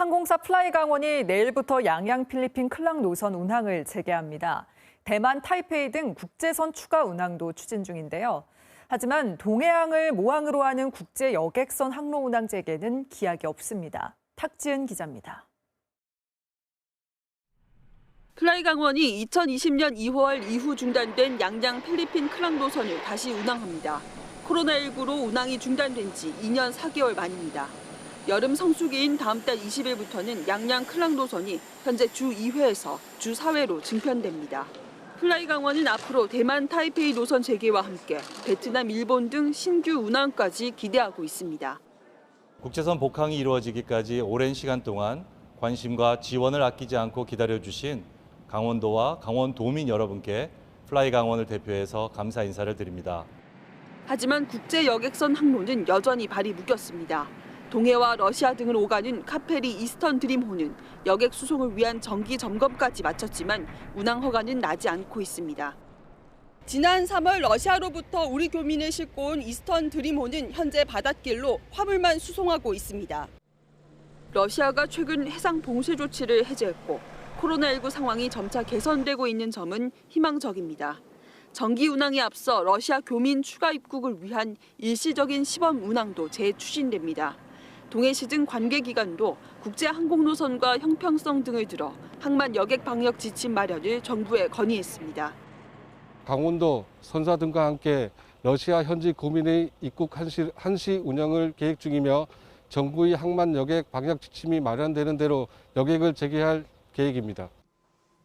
항공사 플라이 강원이 내일부터 양양 필리핀 클락 노선 운항을 재개합니다. 대만 타이페이 등 국제선 추가 운항도 추진 중인데요. 하지만 동해항을 모항으로 하는 국제 여객선 항로 운항 재개는 기약이 없습니다. 탁지은 기자입니다. 플라이 강원이 2020년 2월 이후 중단된 양양 필리핀 클락 노선을 다시 운항합니다. 코로나19로 운항이 중단된 지 2년 4개월 만입니다. 여름 성수기인 다음 달 20일부터는 양양 클락 노선이 현재 주 2회에서 주 4회로 증편됩니다. 플라이 강원은 앞으로 대만 타이페이 노선 재개와 함께 베트남, 일본 등 신규 운항까지 기대하고 있습니다. 국제선 복항이 이루어지기까지 오랜 시간 동안 관심과 지원을 아끼지 않고 기다려주신 강원도와 강원도민 여러분께 플라이 강원을 대표해서 감사 인사를 드립니다. 하지만 국제 여객선 항로는 여전히 발이 묶였습니다. 동해와 러시아 등을 오가는 카페리 이스턴 드림호는 여객 수송을 위한 정기 점검까지 마쳤지만 운항 허가는 나지 않고 있습니다. 지난 3월 러시아로부터 우리 교민을 싣고 온 이스턴 드림호는 현재 바닷길로 화물만 수송하고 있습니다. 러시아가 최근 해상 봉쇄 조치를 해제했고 코로나19 상황이 점차 개선되고 있는 점은 희망적입니다. 정기 운항에 앞서 러시아 교민 추가 입국을 위한 일시적인 시범 운항도 재추진됩니다. 동해시 등 관계기관도 국제 항공 노선과 형평성 등을 들어 항만 여객 방역 지침 마련을 정부에 건의했습니다. 강원도 선사 등과 함께 러시아 현지 고민의 입국 한시, 한시 운영을 계획 중이며 정부의 항만 여객 방역 지침이 마련되는 대로 여객을 재개할 계획입니다.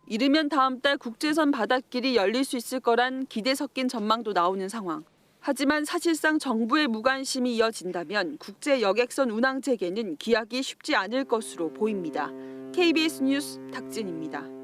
이르면 다음 달 국제선 바닷길이 열릴 수 있을 거란 기대 섞인 전망도 나오는 상황. 하지만 사실상 정부의 무관심이 이어진다면 국제 여객선 운항 재개는 기약이 쉽지 않을 것으로 보입니다. KBS 뉴스 탁진입니다.